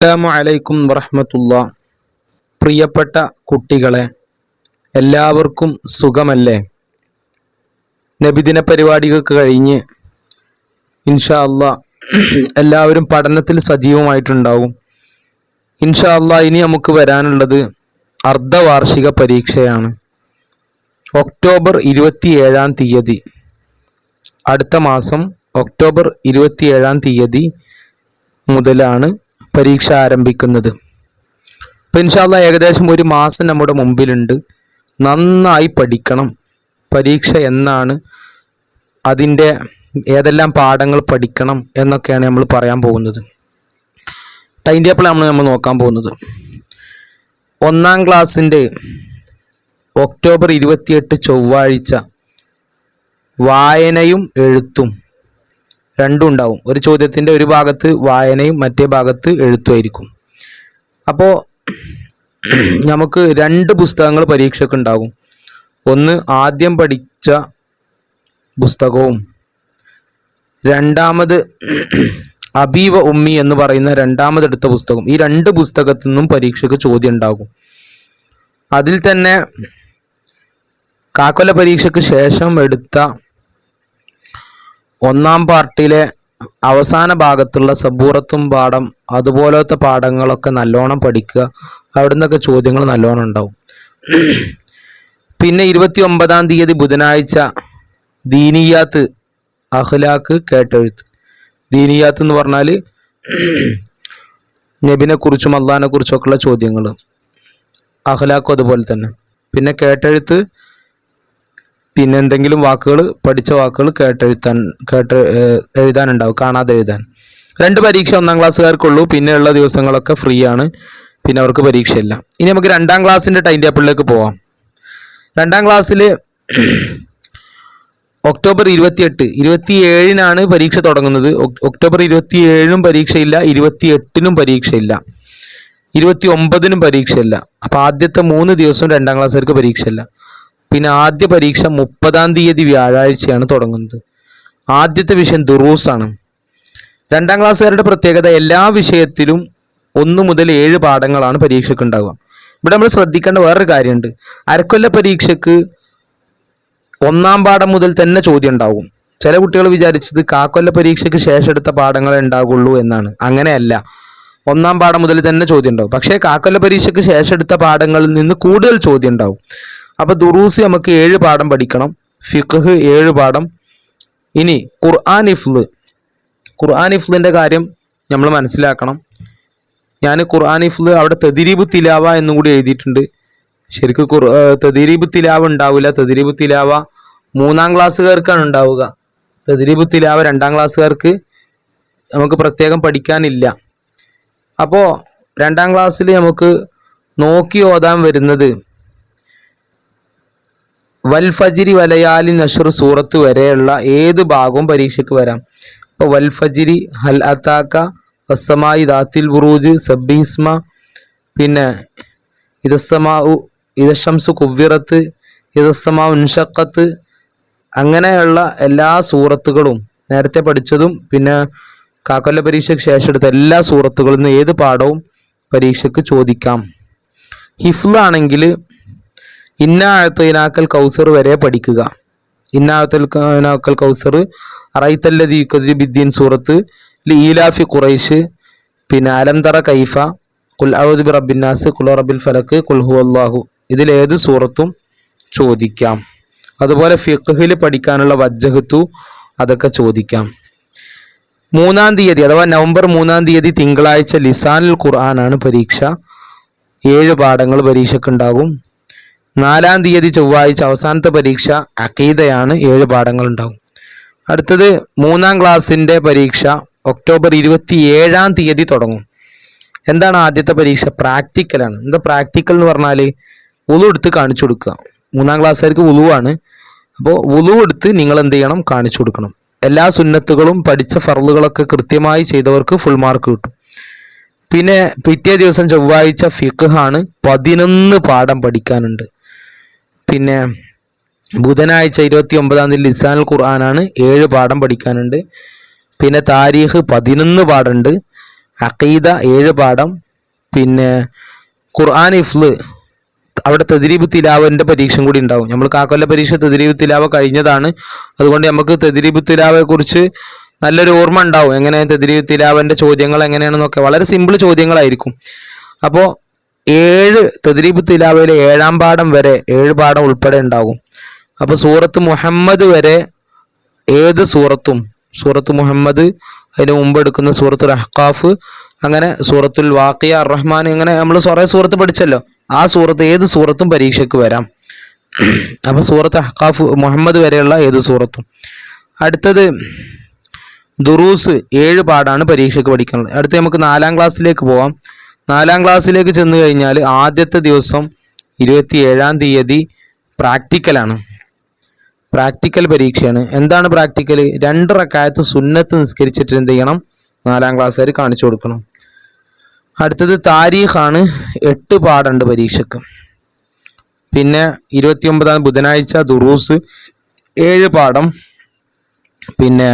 അസ്സാമു അലൈക്കും വറഹമത്തുള്ള. പ്രിയപ്പെട്ട കുട്ടികളെ എല്ലാവർക്കും സുഖമല്ലേ? നബിദിന പരിപാടികൾക്ക് കഴിഞ്ഞ് ഇൻഷാ അല്ല എല്ലാവരും പഠനത്തിൽ സജീവമായിട്ടുണ്ടാവും. ഇൻഷാ അല്ല ഇനി നമുക്ക് വരാനുള്ളത് അർദ്ധവാർഷിക പരീക്ഷയാണ്. ഒക്ടോബർ ഇരുപത്തിയേഴാം തീയതി. അടുത്ത മാസം ഒക്ടോബർ ഇരുപത്തിയേഴാം തീയതി മുതലാണ് പരീക്ഷ ആരംഭിക്കുന്നത്. ഇപ്പം ഇൻഷാല്ല ഏകദേശം ഒരു മാസം നമ്മുടെ മുമ്പിലുണ്ട്. നന്നായി പഠിക്കണം. പരീക്ഷ എന്നാണ് അതിന്റെ ഏതെല്ലാം പാഠങ്ങൾ പഠിക്കണം എന്നൊക്കെയാണ് നമ്മൾ പറയാൻ പോകുന്നത്. ടൈം ടേബിളാണ് നമ്മൾ നോക്കാൻ പോകുന്നത്. ഒന്നാം ക്ലാസ്സിന്റെ ഒക്ടോബർ ഇരുപത്തിയെട്ട് ചൊവ്വാഴ്ച വായനയും എഴുത്തും. രണ്ടും ഉണ്ടാവും. ഒരു ചോദ്യത്തിന്റെ ഒരു ഭാഗത്ത് വായനയും മറ്റേ ഭാഗത്ത് എഴുത്തുമായിരിക്കും. അപ്പോൾ നമുക്ക് രണ്ട് പുസ്തകങ്ങൾ പരീക്ഷയ്ക്ക് ഉണ്ടാകും ഒന്ന് ആദ്യം പഠിച്ച പുസ്തകവും രണ്ടാമത് അബീവ ഉമ്മി എന്ന് പറയുന്ന രണ്ടാമതെടുത്ത പുസ്തകം ഈ രണ്ട് പുസ്തകത്തിൽ നിന്നും പരീക്ഷയ്ക്ക് ചോദ്യം ഉണ്ടാകും അതിൽ തന്നെ കാക്കൊല പരീക്ഷയ്ക്ക് ശേഷം എടുത്ത ഒന്നാം പാർട്ടിയിലെ അവസാന ഭാഗത്തുള്ള സബൂറത്തും പാഠം അതുപോലത്തെ പാഠങ്ങളൊക്കെ നല്ലോണം പഠിക്കുക. അവിടെ നിന്നൊക്കെ ചോദ്യങ്ങൾ നല്ലോണം ഉണ്ടാവും. പിന്നെ ഇരുപത്തി ഒമ്പതാം തീയതി ബുധനാഴ്ച ദീനിയാത്ത് അഹ്ലാക്ക് കേട്ടെഴുത്ത്. ദീനിയാത്ത് എന്ന് പറഞ്ഞാൽ നബിനെ കുറിച്ചും അള്ളഹാനെ കുറിച്ചും ഒക്കെയുള്ള ചോദ്യങ്ങൾ അഹ്ലാക്കും അതുപോലെ തന്നെ. പിന്നെ കേട്ടെഴുത്ത് പിന്നെ എന്തെങ്കിലും വാക്കുകൾ പഠിച്ച വാക്കുകൾ കേട്ടെഴുത്താൻ കേട്ട് എഴുതാനുണ്ടാവും കാണാതെ എഴുതാൻ രണ്ട് പരീക്ഷ ഒന്നാം ക്ലാസ്സുകാർക്കുള്ളൂ പിന്നെയുള്ള ദിവസങ്ങളൊക്കെ ഫ്രീ ആണ് പിന്നെ അവർക്ക് പരീക്ഷയില്ല. ഇനി നമുക്ക് രണ്ടാം ക്ലാസ്സിന്റെ ടൈം ടേബിളിലേക്ക് പോവാം. രണ്ടാം ക്ലാസ്സിൽ ഒക്ടോബർ ഇരുപത്തിയെട്ട് ഇരുപത്തി ഏഴിനാണ് പരീക്ഷ തുടങ്ങുന്നത്. ഒക്ടോബർ ഇരുപത്തി ഏഴിനും പരീക്ഷയില്ല ഇരുപത്തി എട്ടിനും പരീക്ഷയില്ല ഇരുപത്തി ഒമ്പതിനും പരീക്ഷയില്ല. അപ്പോൾ ആദ്യത്തെ മൂന്ന് ദിവസം രണ്ടാം ക്ലാസ്സുകാർക്ക് പരീക്ഷയില്ല. പിന്നെ ആദ്യ പരീക്ഷ മുപ്പതാം തീയതി വ്യാഴാഴ്ചയാണ് തുടങ്ങുന്നത്. ആദ്യത്തെ വിഷയം ദുറൂസാണ്. രണ്ടാം ക്ലാസ്സുകാരുടെ പ്രത്യേകത എല്ലാ വിഷയത്തിലും ഒന്ന് മുതൽ ഏഴ് പാഠങ്ങളാണ് പരീക്ഷയ്ക്ക് ഉണ്ടാവുക ഇവിടെ നമ്മൾ ശ്രദ്ധിക്കേണ്ട വേറൊരു കാര്യമുണ്ട്. അരക്കൊല്ല പരീക്ഷയ്ക്ക് ഒന്നാം പാഠം മുതൽ തന്നെ ചോദ്യം ഉണ്ടാവും. ചില കുട്ടികൾ വിചാരിച്ചത് കാക്കൊല്ല പരീക്ഷയ്ക്ക് ശേഷം എടുത്ത പാഠങ്ങളെ ഉണ്ടാകുള്ളൂ എന്നാണ്. അങ്ങനെയല്ല. ഒന്നാം പാഠം മുതൽ തന്നെ ചോദ്യം ഉണ്ടാവും. പക്ഷേ കാക്കൊല്ല പരീക്ഷയ്ക്ക് ശേഷം എടുത്ത പാഠങ്ങളിൽ നിന്ന് കൂടുതൽ ചോദ്യം ഉണ്ടാവും. അപ്പൊ ദുറൂസ് നമുക്ക് ഏഴ് പാഠം പഠിക്കണം. ഫിഖ് ഏഴ് പാഠം. ഇനി ഖുർആൻ ഇഫ്ല് ഖുർആൻ ഇഫ്ലിന്റെ കാര്യം നമ്മൾ മനസ്സിലാക്കണം. ഞാൻ ഖുർആൻ ഇഫ്ല് അവിടെ തെതിരീബ് തിലാവ എന്നും കൂടി എഴുതിയിട്ടുണ്ട്. ശരിക്കും ഖുർ തെതിരീബ് തിലാവ ഉണ്ടാവില്ല തെതിരീബ് തിലാവ മൂന്നാം ക്ലാസ്സുകാർക്കാണ് ഉണ്ടാവുക. തെതിരീബ് തിലാവ രണ്ടാം ക്ലാസ്സുകാർക്ക് നമുക്ക് പ്രത്യേകം പഠിക്കാനില്ല. അപ്പോൾ രണ്ടാം ക്ലാസ്സിൽ നമുക്ക് നോക്കി ഓതാൻ വരുന്നത് വൽഫജിരി വലയാലി നഷർ സൂറത്ത് വരെയുള്ള ഏത് ഭാഗവും പരീക്ഷയ്ക്ക് വരാം. ഇപ്പോൾ വൽഫജിരി ഹൽ അത്താക്ക വസ്സമായി ദാത്തിൽ ബുറൂജ് സബ്ബിസ്മ പിന്നെ ഇതസ്സമാവു ഇതശംസു കുവ്വിറത്ത് ഇതസ്സമാ ഉൻഷക്കത്ത് അങ്ങനെയുള്ള എല്ലാ സൂറത്തുകളും നേരത്തെ പഠിച്ചതും പിന്നെ കാക്കൊല്ല പരീക്ഷയ്ക്ക് ശേഷം എടുത്ത എല്ലാ സൂറത്തുകളിൽ നിന്ന് ഏത് പാഠവും പരീക്ഷയ്ക്ക് ചോദിക്കാം. ഹിഫ്ലാണെങ്കിൽ ഇന്ന ആഴത്തൈനാക്കൽ കൗസർ വരെ പഠിക്കുക. ഇന്ന ആഴത്തൽ കൗസർ അറൈത്തല്ലതി ബിദ്ദീൻ സൂറത്ത് ഈലാഫി ഖുറൈഷ് പിന്നെ അലംതറ കൈഫ കുൽ ഔദ് ബി റബിന്നാസ് കുൽ റബ്ബിൽ ഫലക്ക് കുൽഹു അള്ളാഹു ഇതിലേത് സൂറത്തും ചോദിക്കാം. അതുപോലെ ഫിഖുഹിൽ പഠിക്കാനുള്ള വജ്ജഹത്തു അതൊക്കെ ചോദിക്കാം. മൂന്നാം തീയതി അഥവാ നവംബർ മൂന്നാം തീയതി തിങ്കളാഴ്ച ലിസാനുൽ ഖുർആനാണ് പരീക്ഷ. ഏഴ് പാഠങ്ങൾ പരീക്ഷയ്ക്കുണ്ടാകും നാലാം തീയതി ചൊവ്വാഴ്ച അവസാനത്തെ പരീക്ഷ അക്കീതയാണ് ഏഴ് പാഠങ്ങൾ ഉണ്ടാകും അടുത്തത് മൂന്നാം ക്ലാസ്സിന്റെ പരീക്ഷ ഒക്ടോബർ ഇരുപത്തി ഏഴാം തീയതി തുടങ്ങും. എന്താണ് ആദ്യത്തെ പരീക്ഷ? പ്രാക്ടിക്കലാണ് എന്താ പ്രാക്ടിക്കൽ എന്ന് പറഞ്ഞാൽ ഉളു എടുത്ത് കാണിച്ചു കൊടുക്കുക. മൂന്നാം ക്ലാസ്സുകാർക്ക് ഉളുവാണ്. അപ്പോൾ ഉളു എടുത്ത് നിങ്ങൾ എന്ത് ചെയ്യണം? കാണിച്ചു കൊടുക്കണം. എല്ലാ സുന്നത്തുകളും പഠിച്ച ഫറലുകളൊക്കെ കൃത്യമായി ചെയ്തവർക്ക് ഫുൾ മാർക്ക് കിട്ടും. പിന്നെ പിറ്റേ ദിവസം ചൊവ്വാഴ്ച ഫിഖ് ആണ് പതിനൊന്ന് പാഠം പഠിക്കാനുണ്ട്. പിന്നെ ബുധനാഴ്ച ഇരുപത്തി ഒമ്പതാം തീയതി ലിസാനുൽ ഖുർആനാണ് ഏഴ് പാഠം പഠിക്കാനുണ്ട്. പിന്നെ താരീഖ് പതിനൊന്ന് പാഠമുണ്ട്. അഖീദ ഏഴ് പാഠം. പിന്നെ ഖുർആൻ ഇഫ്ല്. അവിടെ തെതിരീബ് തിലാവിന്റെ പരീക്ഷ കൂടി ഉണ്ടാവും. നമ്മൾ കാക്കൊല്ല പരീക്ഷ തെതിരീബ് തിലാവ കഴിഞ്ഞതാണ്. അതുകൊണ്ട് നമുക്ക് തെതിരീബ് തിലാവയെക്കുറിച്ച് നല്ലൊരു ഓർമ്മ ഉണ്ടാവും. എങ്ങനെ തെതിരീബ് തിലാവന്റെ ചോദ്യങ്ങൾ എങ്ങനെയാണെന്നൊക്കെ. വളരെ സിമ്പിൾ ചോദ്യങ്ങളായിരിക്കും. അപ്പോൾ ഏഴ് തദ്രീബ് തിലാവയിലെ ഏഴാം പാഠം വരെ ഏഴ് പാഠം ഉൾപ്പെടെ ഉണ്ടാകും. അപ്പോൾ സൂറത്ത് മുഹമ്മദ് വരെ ഏത് സൂറത്തും സൂറത്ത് മുഹമ്മദ് അതിന് മുമ്പ് എടുക്കുന്ന സൂറത്ത് അഹ്കാഫ് അങ്ങനെ സൂറത്തുൽ വാക്കിയ അർ റഹ്മാൻ ഇങ്ങനെ നമ്മൾ കുറേ സൂറത്ത് പഠിച്ചല്ലോ. ആ സൂറത്ത് ഏത് സൂറത്തും പരീക്ഷയ്ക്ക് വരാം. അപ്പോൾ സൂറത്ത് അഹ്കാഫ് മുഹമ്മദ് വരെയുള്ള ഏത് സൂറത്തും. അടുത്തത് ദുറൂസ് ഏഴ് പാടാണ് പരീക്ഷയ്ക്ക് പഠിക്കുന്നത്. അടുത്ത് നമുക്ക് നാലാം ക്ലാസ്സിലേക്ക് പോവാം. നാലാം ക്ലാസ്സിലേക്ക് ചെന്ന് കഴിഞ്ഞാൽ ആദ്യത്തെ ദിവസം ഇരുപത്തി ഏഴാം തീയതി പ്രാക്ടിക്കലാണ് പ്രാക്ടിക്കൽ പരീക്ഷയാണ്. എന്താണ് പ്രാക്ടിക്കൽ രണ്ട് റക്കായത്ത് സുന്നത്ത് നിസ്കരിച്ചിട്ട് എന്ത് ചെയ്യണം? നാലാം ക്ലാസ്സുകാർ കാണിച്ചു കൊടുക്കണം. അടുത്തത് താരീഖാണ്. എട്ട് പാടുണ്ട് പരീക്ഷക്ക്. പിന്നെ ഇരുപത്തിയൊമ്പതാം ബുധനാഴ്ച ദുറൂസ് ഏഴ് പാഠം. പിന്നെ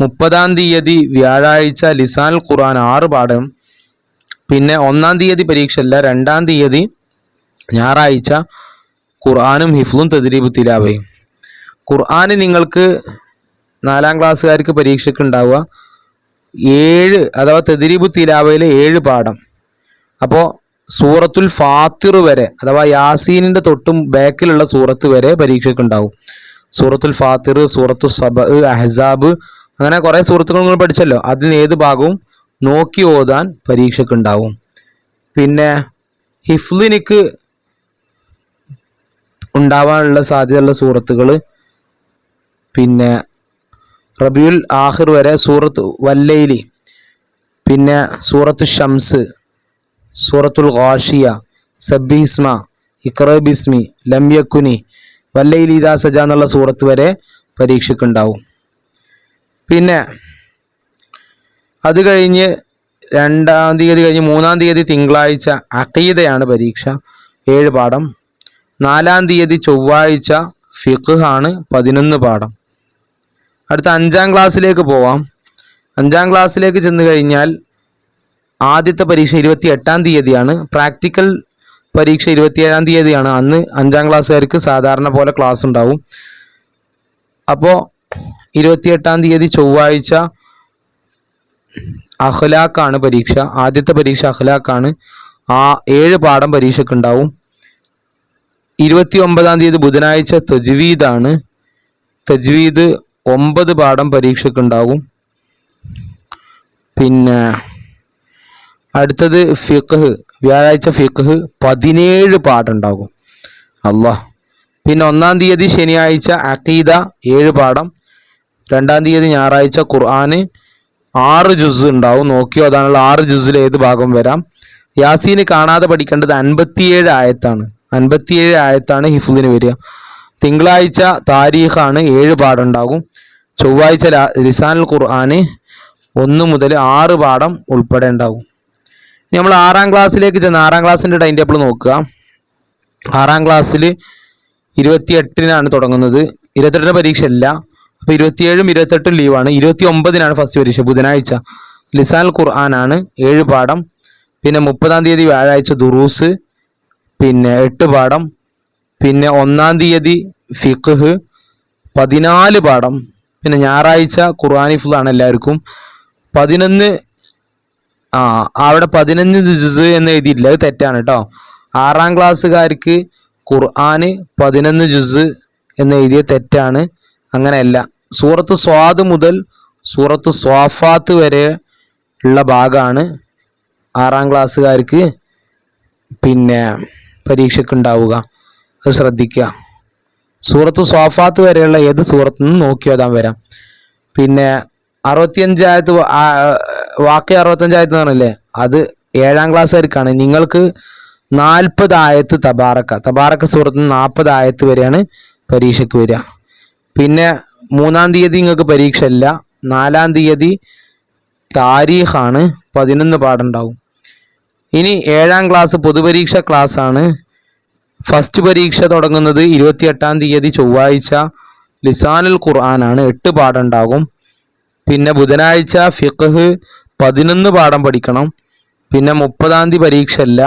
മുപ്പതാം തീയതി വ്യാഴാഴ്ച ലിസാൻ ഖുർആൻ ആറ് പാഠം. പിന്നെ ഒന്നാം തീയതി പരീക്ഷ അല്ല രണ്ടാം തീയതി ഞായറാഴ്ച ഖുർആാനും ഹിഫ്ലും തദ്രീബ് തിലാവയും. ഖുർആൻ നിങ്ങൾക്ക് നാലാം ക്ലാസ്സുകാർക്ക് പരീക്ഷയ്ക്ക് ഉണ്ടാവുക. ഏഴ് അഥവാ തെതിരിബു തിലാവയിലെ ഏഴ് പാഠം. അപ്പോൾ സൂറത്തുൽ ഫാത്തിർ വരെ അഥവാ യാസീനിന്റെ തൊട്ടും ബാക്കിലുള്ള സൂറത്ത് വരെ പരീക്ഷയ്ക്ക് ഉണ്ടാവും. സൂറത്തുൽ ഫാത്തിർ സൂറത്തു സബ അഹ്സാബ് അങ്ങനെ കുറേ സുഹൃത്തുക്കൾ നിങ്ങൾ പഠിച്ചല്ലോ. അതിന് ഏത് ഭാഗവും നോക്കി ഓതാൻ പരീക്ഷയ്ക്ക് ഉണ്ടാവും പിന്നെ ഹിഫ്ലിനിക്ക് ഉണ്ടാവാനുള്ള സാധ്യതയുള്ള സൂറത്തുകൾ പിന്നെ റബിയുൽ ആഹിർ വരെ സൂറത്ത് വല്ലയിലി പിന്നെ സൂറത്ത് ഷംസ് സൂറത്തുൽ ഖാഷിയ സബ്ബിസ്മ ഇക്രബിസ്മി ലംയക്കുനി വല്ലയിലി ഇദാ സജ എന്നുള്ള സൂറത്ത് വരെ പരീക്ഷയ്ക്കുണ്ടാവും. പിന്നെ അത് കഴിഞ്ഞ് രണ്ടാം തീയതി കഴിഞ്ഞ് മൂന്നാം തീയതി തിങ്കളാഴ്ച അക്കീതയാണ് പരീക്ഷ. ഏഴ് പാഠം. നാലാം തീയതി ചൊവ്വാഴ്ച ഫിഖ് ആണ് പതിനൊന്ന് പാഠം. അടുത്ത അഞ്ചാം ക്ലാസ്സിലേക്ക് പോവാം. അഞ്ചാം ക്ലാസ്സിലേക്ക് ചെന്ന് കഴിഞ്ഞാൽ ആദ്യത്തെ പരീക്ഷ ഇരുപത്തി എട്ടാം തീയതിയാണ്. പ്രാക്ടിക്കൽ പരീക്ഷ ഇരുപത്തിയേഴാം തീയതിയാണ്. അന്ന് അഞ്ചാം ക്ലാസ്സുകാർക്ക് സാധാരണ പോലെ ക്ലാസ് ഉണ്ടാവും അപ്പോൾ ഇരുപത്തിയെട്ടാം തീയതി ചൊവ്വാഴ്ച അഖ്ലാഖാണ് പരീക്ഷ. ആദ്യത്തെ പരീക്ഷ അഖ്ലാഖാണ്. ആ ഏഴ് പാഠം പരീക്ഷയ്ക്ക് ഉണ്ടാവും. ഇരുപത്തി ഒമ്പതാം തീയതി ബുധനാഴ്ച തജ്വീദാണ്. തജ്വീദ് ഒമ്പത് പാഠം പരീക്ഷയ്ക്ക് ഉണ്ടാകും പിന്നെ അടുത്തത് ഫിഖ് വ്യാഴാഴ്ച ഫിഖ് പതിനേഴ് പാഠമുണ്ടാകും അള്ളാഹ്. പിന്നെ ഒന്നാം തീയതി ശനിയാഴ്ച അഖീദ ഏഴ് പാഠം. രണ്ടാം തീയതി ഞായറാഴ്ച ഖുർആന്. ആറ് ജുസ് ഉണ്ടാവും. നോക്കിയോ അതാണുള്ള ആറ് ജുസിൽ ഏത് ഭാഗം വരാം. യാസീന് കാണാതെ പഠിക്കേണ്ടത് അൻപത്തിയേഴ് ആയത്താണ്. അൻപത്തിയേഴ് ആയത്താണ് ഹിഫുദിന് വരിക. തിങ്കളാഴ്ച താരീഖാണ് ഏഴ് പാടുണ്ടാകും. ചൊവ്വാഴ്ച ലിസാനുൽ ഖുർആന് ഒന്ന് മുതൽ ആറ് പാഠം ഉൾപ്പെടെ ഉണ്ടാകും. നമ്മൾ ആറാം ക്ലാസ്സിലേക്ക് ചെന്ന് ആറാം ക്ലാസ്സിന്റെ ടൈം ടേബിൾ നോക്കുക. ആറാം ക്ലാസ്സിൽ ഇരുപത്തിയെട്ടിനാണ് തുടങ്ങുന്നത്. ഇരുപത്തെട്ടിന് പരീക്ഷ ഇല്ല അപ്പോൾ ഇരുപത്തിയേഴും ഇരുപത്തെട്ടും ലീവാണ് ഇരുപത്തി ഒമ്പതിനാണ് ഫസ്റ്റ് പരീക്ഷ. ബുധനാഴ്ച ലിസാൻ ഖുർആനാണ് ഏഴ് പാഠം. പിന്നെ മുപ്പതാം തീയതി വ്യാഴാഴ്ച ദുറൂസ്. പിന്നെ എട്ട് പാഠം. പിന്നെ ഒന്നാം തീയതി ഫിഖ് പതിനാല് പാഠം. പിന്നെ ഞായറാഴ്ച ആണ് എല്ലാവർക്കും. പതിനൊന്ന് ആ അവിടെ പതിനഞ്ച് ജുസ് എന്ന് എഴുതിയിട്ടില്ല. അത് തെറ്റാണ് കേട്ടോ ആറാം ക്ലാസ്സുകാർക്ക് ഖുർആാന് പതിനൊന്ന് ജുസ് എന്ന് എഴുതിയ തെറ്റാണ്. അങ്ങനെയല്ല. സൂറത്ത് സ്വാദ് മുതൽ സൂറത്ത് സ്വാഫാത്ത് വരെ ഉള്ള ഭാഗമാണ് ആറാം ക്ലാസ്സുകാർക്ക് പിന്നെ പരീക്ഷയ്ക്കുണ്ടാവുക. അത് ശ്രദ്ധിക്കുക. സൂറത്ത് സ്വാഫാത്ത് വരെയുള്ള ഏത് സൂറത്തു നിന്ന് നോക്കി ഓതാൻ വരാം. പിന്നെ അറുപത്തിയഞ്ചായത്ത് വാക്കി അറുപത്തഞ്ചായത്ത് പറഞ്ഞല്ലേ? അത് ഏഴാം ക്ലാസ്സുകാർക്കാണ്. നിങ്ങൾക്ക് നാൽപ്പത് ആയത്ത് തബാറക്ക. തബാറക്ക സൂറത്ത് നിന്ന് ആയത്ത് വരെയാണ് പരീക്ഷയ്ക്ക് വരിക. പിന്നെ മൂന്നാം തീയതി നിങ്ങൾക്ക് പരീക്ഷ ഇല്ല നാലാം തീയതി താരീഖാണ് പതിനൊന്ന് പാടുണ്ടാവും. ഇനി ഏഴാം ക്ലാസ് പൊതുപരീക്ഷ ക്ലാസ് ആണ് ഫസ്റ്റ് പരീക്ഷ തുടങ്ങുന്നത് ഇരുപത്തിയെട്ടാം തീയതി ചൊവ്വാഴ്ച ലിസാനുൽ ഖുർആനാണ്. എട്ട് പാടുണ്ടാകും. പിന്നെ ബുധനാഴ്ച ഫിഖ് പതിനൊന്ന് പാഠം പഠിക്കണം. പിന്നെ മുപ്പതാം തീയതി പരീക്ഷ ഇല്ല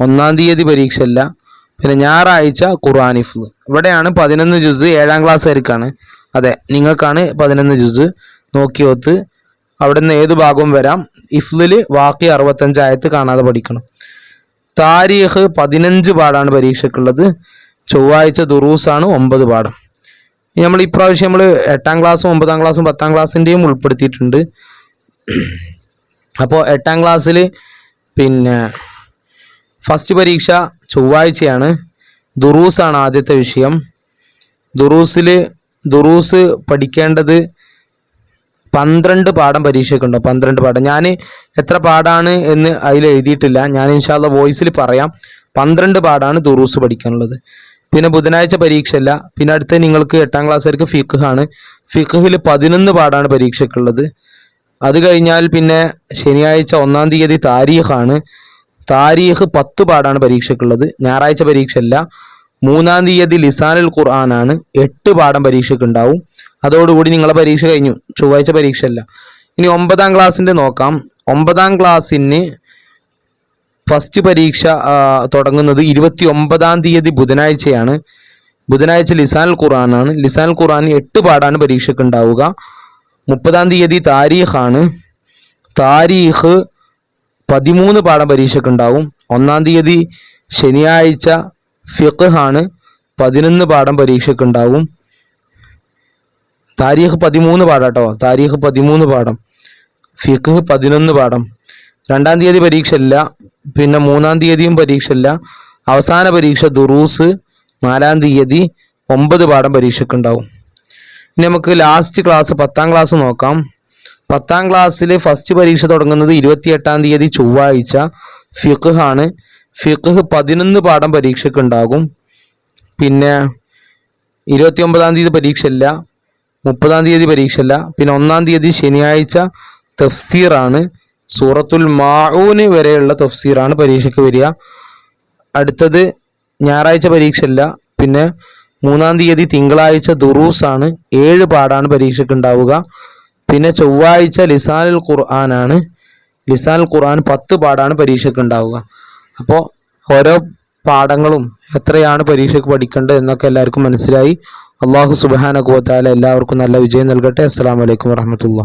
ഒന്നാം തീയതി പരീക്ഷ അല്ല പിന്നെ ഞായറാഴ്ച ഖുർആൻ ഹിഫ്ദ് ഇവിടെയാണ് പതിനൊന്ന് ജുസ് ഏഴാം ക്ലാസ്സുകാർക്കാണ് അതെ നിങ്ങൾക്കാണ് പതിനൊന്ന് ജുസ് നോക്കിയോത്ത് അവിടെ നിന്ന് ഏത് ഭാഗവും വരാം. ഇഫ്ലിൽ ബാക്കി അറുപത്തഞ്ചായത്ത് കാണാതെ പഠിക്കണം. താരീഖ് പതിനഞ്ച് പാടാണ് പരീക്ഷയ്ക്കുള്ളത്. ചൊവ്വാഴ്ച ദുറൂസാണ് ഒമ്പത് പാഠം. നമ്മൾ ഇപ്രാവശ്യം നമ്മൾ എട്ടാം ക്ലാസ്സും ഒമ്പതാം ക്ലാസ്സും പത്താം ക്ലാസ്സിന്റെയും ഉൾപ്പെടുത്തിയിട്ടുണ്ട്. അപ്പോൾ എട്ടാം ക്ലാസ്സിൽ പിന്നെ ഫസ്റ്റ് പരീക്ഷ ചൊവ്വാഴ്ചയാണ് ദുറൂസാണ് ആദ്യത്തെ വിഷയം. ദുറൂസിൽ ദുറൂസ് പഠിക്കേണ്ടത് പന്ത്രണ്ട് പാഠം പരീക്ഷയ്ക്കുണ്ടോ. പന്ത്രണ്ട് പാഠം. ഞാൻ എത്ര പാടാണ് എന്ന് അതിൽ എഴുതിയിട്ടില്ല. ഞാൻ ഇൻഷാല്ല വോയിസിൽ പറയാം. പന്ത്രണ്ട് പാടാണ് ദുറൂസ് പഠിക്കാനുള്ളത്. പിന്നെ ബുധനാഴ്ച പരീക്ഷ അല്ല പിന്നെ അടുത്ത് നിങ്ങൾക്ക് എട്ടാം ക്ലാസ്സുകാർക്ക് ഫിഖാണ്. ഫിഖിൽ പതിനൊന്ന് പാടാണ് പരീക്ഷയ്ക്കുള്ളത്. അത് കഴിഞ്ഞാൽ പിന്നെ ശനിയാഴ്ച ഒന്നാം തീയതി താരീഖാണ്. താരീഖ് പത്ത് പാടാണ് പരീക്ഷയ്ക്കുള്ളത്. ഞായറാഴ്ച പരീക്ഷ അല്ല മൂന്നാം തീയതി ലിസാനുൽ ഖുർആനാണ്. എട്ട് പാഠം പരീക്ഷയ്ക്ക് ഉണ്ടാവും അതോടുകൂടി നിങ്ങളെ പരീക്ഷ കഴിഞ്ഞു. ചൊവ്വാഴ്ച പരീക്ഷ അല്ല ഇനി ഒമ്പതാം ക്ലാസ്സിന്റെ നോക്കാം. ഒമ്പതാം ക്ലാസ്സിന് ഫസ്റ്റ് പരീക്ഷ തുടങ്ങുന്നത് ഇരുപത്തി ഒമ്പതാം തീയതി ബുധനാഴ്ചയാണ്. ബുധനാഴ്ച ലിസാനുൽ ഖുർആനാണ്. ലിസാനുൽ ഖുർആൻ എട്ട് പാടാണ് പരീക്ഷയ്ക്ക് ഉണ്ടാവുക മുപ്പതാം തീയതി താരീഖാണ്. താരീഖ് പതിമൂന്ന് പാഠം പരീക്ഷയ്ക്ക് ഉണ്ടാവും ഒന്നാം തീയതി ശനിയാഴ്ച ഫിഖാണ് പതിനൊന്ന് പാഠം പരീക്ഷയ്ക്ക് ഉണ്ടാവും താരീഖ് പതിമൂന്ന് പാഠം കേട്ടോ. താരീഖ് പതിമൂന്ന് പാഠം. ഫിഖ് പതിനൊന്ന് പാഠം. രണ്ടാം തീയതി പരീക്ഷ ഇല്ല പിന്നെ മൂന്നാം തീയതിയും പരീക്ഷ ഇല്ല അവസാന പരീക്ഷ ദുറൂസ്. നാലാം തീയതി ഒമ്പത് പാഠം പരീക്ഷയ്ക്ക് ഉണ്ടാവും ഇനി നമുക്ക് ലാസ്റ്റ് ക്ലാസ് പത്താം ക്ലാസ് നോക്കാം. പത്താം ക്ലാസ്സിൽ ഫസ്റ്റ് പരീക്ഷ തുടങ്ങുന്നത് ഇരുപത്തിയെട്ടാം തീയതി ചൊവ്വാഴ്ച. ഫിഖ് ആണ്. ഫിഖ് പതിനൊന്ന് പാഠം പരീക്ഷയ്ക്ക് ഉണ്ടാകും. പിന്നെ ഇരുപത്തി ഒമ്പതാം തീയതി പരീക്ഷ ഇല്ല. മുപ്പതാം തീയതി പരീക്ഷ ഇല്ല. പിന്നെ ഒന്നാം തീയതി ശനിയാഴ്ച തഫ്സീറാണ് സൂറത്തുൽ മാഊന് വരെയുള്ള തഫ്സീറാണ് പരീക്ഷയ്ക്ക് വരിക. അടുത്തത് ഞായറാഴ്ച പരീക്ഷ ഇല്ല. പിന്നെ മൂന്നാം തീയതി തിങ്കളാഴ്ച ദുറൂസാണ് ഏഴ് പാടാണ് പരീക്ഷയ്ക്ക് ഉണ്ടാവുക. പിന്നെ ചൊവ്വാഴ്ച ലിസാനുൽ ഖുർആനാണ്. ലിസാനുൽ ഖുർആൻ പത്ത് പാടാണ് പരീക്ഷയ്ക്ക് ഉണ്ടാവുക. അപ്പോൾ ഓരോ പാഠങ്ങളും എത്രയാണ് പരീക്ഷയ്ക്ക് പഠിക്കേണ്ടത് എന്നൊക്കെ എല്ലാവർക്കും മനസ്സിലായി. അള്ളാഹു സുബാന എല്ലാവർക്കും നല്ല വിജയം നൽകട്ടെ. അസ്സാം വലൈക്കും വാഹമത്തുള്ള